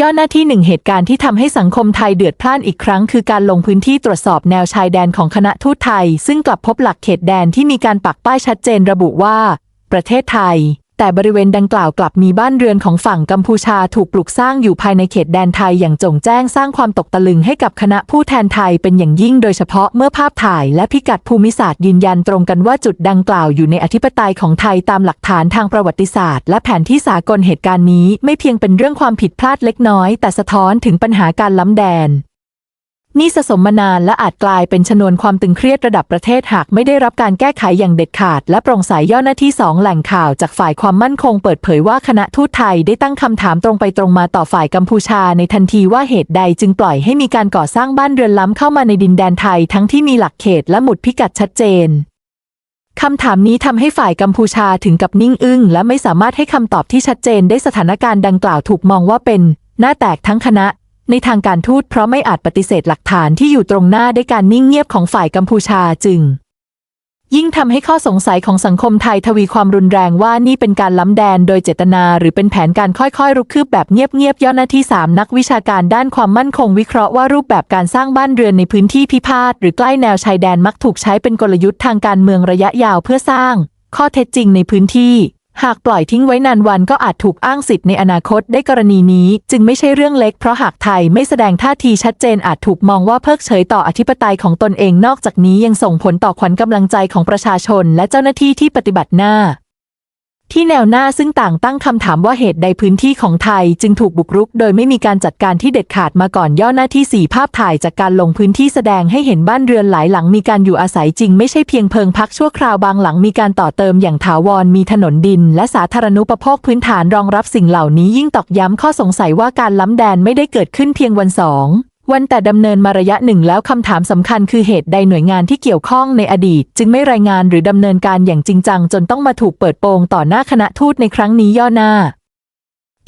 ย่อหน้าที่หนึ่งเหตุการณ์ที่ทำให้สังคมไทยเดือดพล่านอีกครั้ง คือการลงพื้นที่ตรวจสอบแนวชายแดนของคณะทูตไทย ซึ่งกลับพบหลักเขตแดนที่มีการปักป้ายชัดเจนระบุว่า ประเทศไทย แต่บริเวณดังกล่าวกลับมีบ้านเรือนของฝั่งกัมพูชาถูกปลูกสร้างอยู่ภายในเขตแดนไทยอย่างจงแจ้งสร้างความตกตะลึงให้กับคณะผู้แทนไทยเป็นอย่างยิ่งโดยเฉพาะเมื่อภาพถ่ายและพิกัดภูมิศาสตร์ยืนยันตรงกันว่าจุดดังกล่าวอยู่ในอธิปไตยของไทยตามหลักฐานทางประวัติศาสตร์ และแผนที่สากลเหตุการณ์นี้ ไม่เพียงเป็นเรื่องความผิดพลาดเล็กน้อย แต่สะท้อนถึงปัญหาการล้ำแดน นี่สะสมมานานและอาจกลายเป็นชนวนความตึงเครียดระดับประเทศหากไม่ได้รับการแก้ไขอย่างเด็ดขาด และโปร่งใสย่อหน้าที่สองแหล่งข่าวจากฝ่ายความมั่นคงเปิดเผยว่าคณะทูตไทยได้ตั้งคำถามตรงไปตรงมาต่อฝ่ายกัมพูชาในทันทีว่าเหตุใดจึงปล่อยให้มีการก่อสร้างบ้านเรือนล้ำเข้ามาในดินแดนไทยทั้งที่มีหลักเขตและหมุดพิกัดชัดเจนคำถามนี้ทำให้ฝ่ายกัมพูชาถึงกับนิ่งอึ้งและไม่สามารถให้คำตอบที่ชัดเจนได้สถานการณ์ดังกล่าวถูกมองว่าเป็น หน้าแตกทั้งคณะ ในทางการทูตเพราะไม่อาจปฏิเสธหลักฐานที่อยู่ตรงหน้าได้การนิ่งเงียบของฝ่ายกัมพูชาจึง ยิ่งทำให้ข้อสงสัยของสังคมไทยทวีความรุนแรงว่านี่เป็นการล้ำแดนโดยเจตนาหรือเป็นแผนการค่อยๆ รุกคืบแบบเงียบๆย่อหน้าที่ 3 นักวิชาการด้านความมั่นคงวิเคราะห์ว่ารูปแบบการสร้างบ้านเรือนในพื้นที่พิพาทหรือใกล้แนวชายแดนมักถูกใช้เป็นกลยุทธ์ทางการเมืองระยะยาวเพื่อสร้าง ข้อเท็จจริงในพื้นที่ หากปล่อยทิ้งไว้นานวันก็อาจถูกอ้างสิทธิ์ในอนาคตได้กรณีนี้ จึงไม่ใช่เรื่องเล็กเพราะหากไทยไม่แสดงท่าทีชัดเจนอาจถูกมองว่าเพิกเฉยต่ออธิปไตยของตนเองนอกจากนี้ยังส่งผลต่อขวัญกำลังใจของประชาชนและเจ้าหน้าที่ที่ปฏิบัติหน้า ที่แนวหน้าซึ่งต่างตั้งคำถามว่าเหตุใดพื้นที่ของไทยจึงถูกบุกรุก โดยไม่มีการจัดการที่เด็ดขาดมาก่อนย่อหน้าที่สี่ภาพถ่ายจากการลงพื้นที่แสดงให้เห็นบ้านเรือนหลายหลังมีการอยู่อาศัยจริงไม่ใช่เพียงเพิงพักชั่วคราวบางหลังมีการต่อเติมอย่างถาวรมีถนนดิน และสาธารณูปโภคพื้นฐานรองรับสิ่งเหล่านี้ยิ่งตอกย้ำข้อสงสัยว่าการล้ำแดนไม่ได้เกิดขึ้นเพียงวันสอง วันแต่ดำเนินมาระยะหนึ่งแล้วคำถามสำคัญคือเหตุใดหน่วยงานที่เกี่ยวข้องในอดีต จึงไม่รายงานหรือดำเนินการอย่างจริงจัง จนต้องมาถูกเปิดโปงต่อหน้าคณะทูตในครั้งนี้ย่อหน้า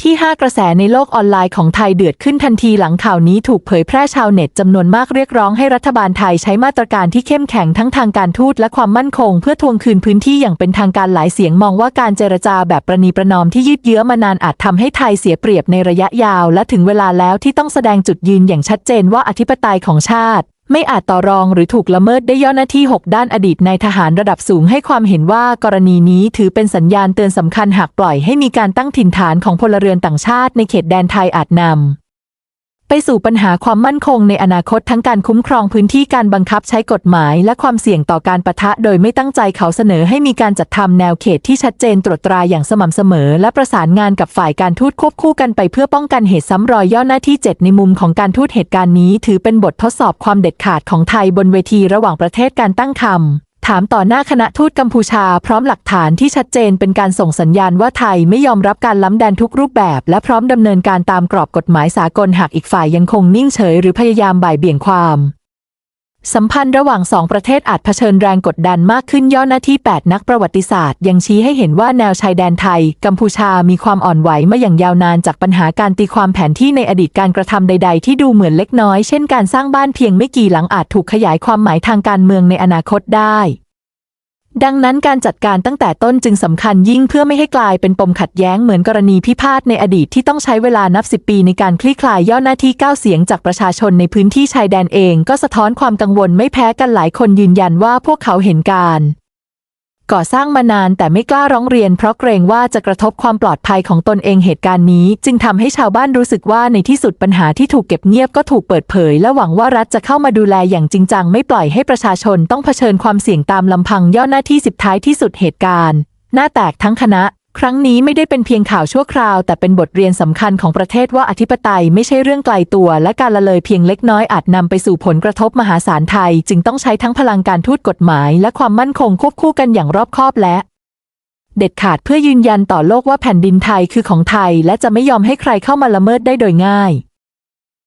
ที่ 5 กระแสในโลกออนไลน์ของไทยเดือดขึ้นทันทีหลังข่าวนี้ถูกเผยแพร่ชาวเน็ตจำนวนมากเรียกร้องให้รัฐบาลไทยใช้มาตรการที่เข้มแข็งทั้งทางการทูตและความมั่นคง เพื่อทวงคืนพื้นที่อย่างเป็นทางการหลายเสียงมองว่าการเจรจาแบบประนีประนอมที่ยืดเยื้อมานานอาจทำให้ไทยเสียเปรียบในระยะยาว และถึงเวลาแล้วที่ต้องแสดงจุดยืนอย่างชัดเจนว่าอธิปไตยของชาติ ไม่อาจต่อรองหรือถูกละเมิดได้ย่อหน้าที่ 6 ด้านอดีตนายทหารระดับสูงให้ความเห็นว่ากรณีนี้ถือเป็นสัญญาณเตือนสำคัญหากปล่อยให้มีการตั้งถิ่นฐานของพลเรือนต่างชาติในเขตแดนไทยอาจนำ ไปสู่ปัญหาความมั่นคงในอนาคตทั้งการคุ้มครองพื้นที่การบังคับใช้กฎหมายและความเสี่ยงต่อการปะทะโดยไม่ตั้งใจเขาเสนอให้มีการจัดทำแนวเขตที่ชัดเจนตรวจตราอย่างสม่ำเสมอ และประสานงานกับฝ่ายการทูตควบคู่กันไปเพื่อป้องกันเหตุซ้ำรอยย่อหน้าที่ 7 ในมุมของการทูตเหตุการณ์นี้ ถือเป็นบททดสอบความเด็ดขาดของไทยบนเวทีระหว่างประเทศการตั้งคำ ถามต่อหน้าคณะทูตกัมพูชาพร้อมหลักฐานที่ชัดเจนเป็นการส่งสัญญาณว่าไทยไม่ยอมรับการล้ำแดนทุกรูปแบบ และพร้อมดำเนินการตามกรอบกฎหมายสากลหากอีกฝ่ายยังคงนิ่งเฉย หรือพยายามบ่ายเบี่ยงความ สัมพันธ์ระหว่างสองประเทศอาจเผชิญแรงกดดันมากขึ้นย่อหน้าที่ 8 นักประวัติศาสตร์ยังชี้ให้เห็นว่าแนวชายแดนไทย กัมพูชามีความอ่อนไหวมาอย่างยาวนานจากปัญหาการตีความแผนที่ในอดีตการกระทำใด ๆ ที่ดูเหมือนเล็กน้อย เช่นการสร้างบ้านเพียงไม่กี่หลังอาจถูกขยายความหมายทางการเมืองในอนาคตได้ ดังนั้นการจัดการตั้งแต่ต้นจึงสำคัญยิ่งเพื่อไม่ให้กลายเป็นปมขัดแย้งเหมือนกรณีพิพาทในอดีตที่ต้องใช้เวลานับสิบปีในการคลี่คลายย่อหน้าที่ก้าวเสียงจากประชาชนในพื้นที่ชายแดนเอง ก็สะท้อนความกังวลไม่แพ้กันหลายคนยืนยันว่าพวกเขาเห็นการ ก่อสร้างมานานแต่ไม่กล้าร้องเรียนเพราะเกรงว่าจะกระทบความปลอดภัยของตนเองเหตุการณ์นี้ จึงทำให้ชาวบ้านรู้สึกว่าในที่สุดปัญหาที่ถูกเก็บเงียบก็ถูกเปิดเผย และหวังว่ารัฐจะเข้ามาดูแลอย่างจริงจังไม่ปล่อยให้ประชาชนต้องเผชิญความเสี่ยงตามลำพังย่อหน้าที่สิบท้ายที่สุดเหตุการณ์ หน้าแตกทั้งคณะ ครั้งนี้ไม่ได้เป็นเพียงข่าวชั่วคราว แต่เป็นบทเรียนสำคัญของประเทศว่าอธิปไตยไม่ใช่เรื่องไกลตัว และการละเลยเพียงเล็กน้อยอาจนำไปสู่ผลกระทบมหาศาลไทย จึงต้องใช้ทั้งพลังการทูตกฎหมาย และความมั่นคงควบคู่กันอย่างรอบคอบและ เด็ดขาดเพื่อยืนยันต่อโลกว่าแผ่นดินไทยคือของไทย และจะไม่ยอมให้ใครเข้ามาละเมิดได้โดยง่าย